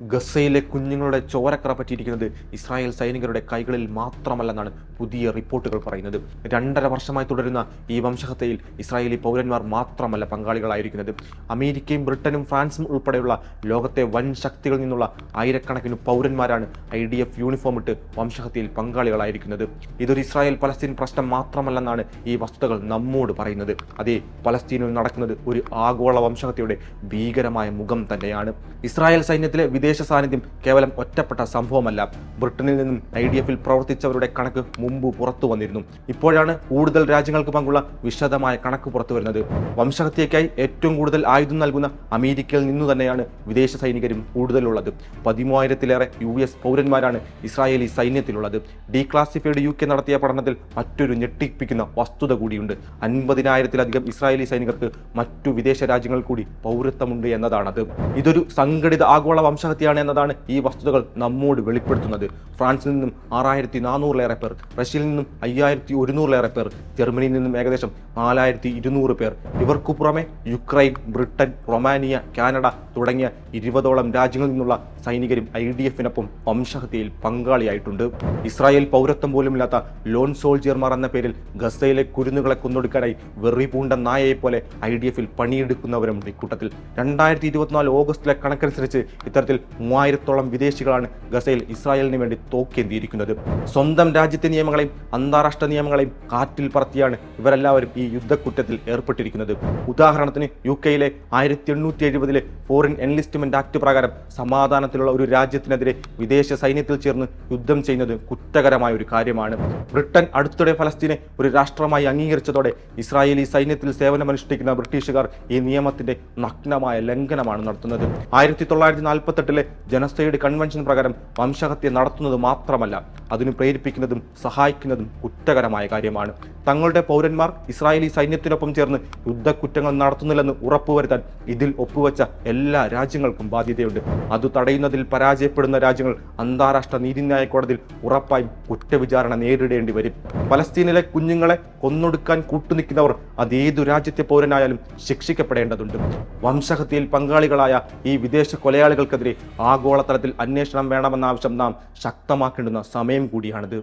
ഗസയിലെ കുഞ്ഞുങ്ങളുടെ ചോരക്കറ പറ്റിയിരിക്കുന്നത് ഇസ്രായേൽ സൈനികരുടെ കൈകളിൽ മാത്രമല്ലെന്നാണ് പുതിയ റിപ്പോർട്ടുകൾ പറയുന്നത്. രണ്ടര വർഷമായി തുടരുന്ന ഈ വംശഹത്യയിൽ ഇസ്രായേലി പൗരന്മാർ മാത്രമല്ല പങ്കാളികളായിരിക്കുന്നത്. അമേരിക്കയും ബ്രിട്ടനും ഫ്രാൻസും ഉൾപ്പെടെയുള്ള ലോകത്തെ വൻ ശക്തികളിൽ നിന്നുള്ള ആയിരക്കണക്കിന് പൗരന്മാരാണ് ഐ ഡി എഫ് യൂണിഫോം ഇട്ട് വംശഹത്യയിൽ പങ്കാളികളായിരിക്കുന്നത്. ഇതൊരു ഇസ്രായേൽ പലസ്തീൻ പ്രശ്നം മാത്രമല്ലെന്നാണ് ഈ വസ്തുതകൾ നമ്മോട് പറയുന്നത്. അതേ പലസ്തീനിൽ നടക്കുന്നത് ഒരു ആഗോള വംശഹത്യയുടെ ഭീകരമായ മുഖം തന്നെയാണ്. ഇസ്രായേൽ സൈന്യത്തിലെ വിദേശ സാന്നിധ്യം കേവലം ഒറ്റപ്പെട്ട സംഭവമല്ല. ബ്രിട്ടനിൽ നിന്നും ഐ ഡി എഫിൽ പ്രവർത്തിച്ചവരുടെ കണക്ക് മുമ്പ് പുറത്തു വന്നിരുന്നു. ഇപ്പോഴാണ് കൂടുതൽ രാജ്യങ്ങൾക്ക് പങ്കുള്ള വിശദമായ കണക്ക് പുറത്തു വരുന്നത്. വംശഹത്യയ്ക്കായി ഏറ്റവും കൂടുതൽ ആയുധം നൽകുന്ന അമേരിക്കയിൽ നിന്നു തന്നെയാണ് വിദേശ സൈനികരും കൂടുതലുള്ളത്. പതിമൂവായിരത്തിലേറെ യു എസ് പൗരന്മാരാണ് ഇസ്രായേലി സൈന്യത്തിലുള്ളത്. ഡീക്ലാസിഫൈഡ് യു കെ നടത്തിയ പഠനത്തിൽ മറ്റൊരു ഞെട്ടിപ്പിക്കുന്ന വസ്തുത കൂടിയുണ്ട്. അൻപതിനായിരത്തിലധികം ഇസ്രായേലി സൈനികർക്ക് മറ്റു വിദേശ രാജ്യങ്ങൾ കൂടി പൗരത്വമുണ്ട് എന്നതാണത്. ഇതൊരു സംഘടിത ആഗോള വംശഹത്യയാണ് എന്നതാണ് ഈ വസ്തുതകൾ നമ്മോട് വെളിപ്പെടുത്തുന്നത്. ഫ്രാൻസിൽ നിന്നും ആറായിരത്തി നാനൂറിലേറെ പേർ റഷ്യയിൽ നിന്നും അയ്യായിരത്തി ഒരുന്നൂറിലേറെ പേർ ജർമ്മനിയിൽ നിന്നും ഏകദേശം നാലായിരത്തി ഇരുന്നൂറ് പേർ. ഇവർക്കു പുറമെ യുക്രൈൻ ബ്രിട്ടൻ റൊമാനിയ കാനഡ തുടങ്ങിയ ഇരുപതോളം രാജ്യങ്ങളിൽ നിന്നുള്ള സൈനികരും ഐ ഡി എഫിനൊപ്പം വംശഹത്യയിൽ പങ്കാളിയായിട്ടുണ്ട്. ഇസ്രായേൽ പൗരത്വം പോലുമില്ലാത്ത ലോൺ സോൾജിയർമാർ എന്ന പേരിൽ ഗസയിലെ കുരുന്നുകളെ കൊന്നൊടുക്കാനായി വെറി പൂണ്ട നായയെ പോലെ ഐ ഡി എഫിൽ പണിയെടുക്കുന്നവരുമുണ്ട് ഇക്കൂട്ടത്തിൽ രണ്ടായിരത്തി ഇരുപത്തിനാല് ഓഗസ്റ്റിലെ കണക്കനുസരിച്ച് ഇത്തരത്തിൽ മൂവായിരത്തോളം വിദേശികളാണ് ഗസയിൽ ഇസ്രായേലിന് വേണ്ടി തോക്കേന്തിയിരിക്കുന്നത്. സ്വന്തം രാജ്യത്തെ നിയമങ്ങളെയും അന്താരാഷ്ട്ര നിയമങ്ങളെയും കാറ്റിൽ പറത്തിയാണ് ഇവരെല്ലാവരും ഈ യുദ്ധക്കുറ്റത്തിൽ ഏർപ്പെട്ടിരിക്കുന്നത്. ഉദാഹരണത്തിന് യു കെയിലെ ആയിരത്തി എണ്ണൂറ്റി എഴുപതിലെ ഫോറിൻ എൻലിസ്റ്റ്മെന്റ് ആക്ട് പ്രകാരം സമാധാനത്തിലുള്ള ഒരു രാജ്യത്തിനെതിരെ വിദേശ സൈന്യത്തിൽ ചേർന്ന് യുദ്ധം ചെയ്യുന്നത് കുറ്റകരമായ ഒരു കാര്യമാണ്. ബ്രിട്ടൻ അടുത്തിടെ ഫലസ്തീനെ ഒരു രാഷ്ട്രമായി അംഗീകരിച്ചതോടെ ഇസ്രായേലി സൈന്യത്തിൽ സേവനമനുഷ്ഠിക്കുന്ന ബ്രിട്ടീഷുകാർ ഈ നിയമത്തിന്റെ നഗ്നമായ ലംഘനമാണ് നടത്തുന്നത്. ആയിരത്തി തൊള്ളായിരത്തി നാൽപ്പത്തെട്ടിലെ കൺവെൻഷൻ പ്രകാരം വംശഹത്യ നടത്തുന്നത് മാത്രമല്ല അതിന് പ്രേരിപ്പിക്കുന്നതും സഹായിക്കുന്നതും കുറ്റകരമായ കാര്യമാണ്. തങ്ങളുടെ പൗരന്മാർ ഇസ്രായേലി സൈന്യത്തിനൊപ്പം ചേർന്ന് യുദ്ധക്കുറ്റങ്ങൾ നടത്തുന്നില്ലെന്ന് ഉറപ്പുവരുത്താൻ ഇതിൽ ഒപ്പുവെച്ച എല്ലാ രാജ്യങ്ങൾക്കും ബാധ്യതയുണ്ട്. അത് തടയുന്നതിൽ പരാജയപ്പെടുന്ന രാജ്യങ്ങൾ അന്താരാഷ്ട്ര നീതിന്യായ കോടതിയിൽ ഉറപ്പായും കുറ്റവിചാരണ നേരിടേണ്ടി വരും. പലസ്തീനിലെ കുഞ്ഞുങ്ങളെ കൊന്നൊടുക്കാൻ കൂട്ടുനിൽക്കുന്നവർ അതേതു രാജ്യത്തെ പൗരനായാലും ശിക്ഷിക്കപ്പെടേണ്ടതുണ്ട്. വംശഹത്യയിൽ പങ്കാളികളായ ഈ വിദേശ കൊലയാളികൾക്കെതിരെ ആഗോളതലത്തിൽ അന്വേഷണം വേണമെന്ന ആവശ്യം നാം ശക്തമാക്കേണ്ടുന്ന സമയം കൂടിയാണിത്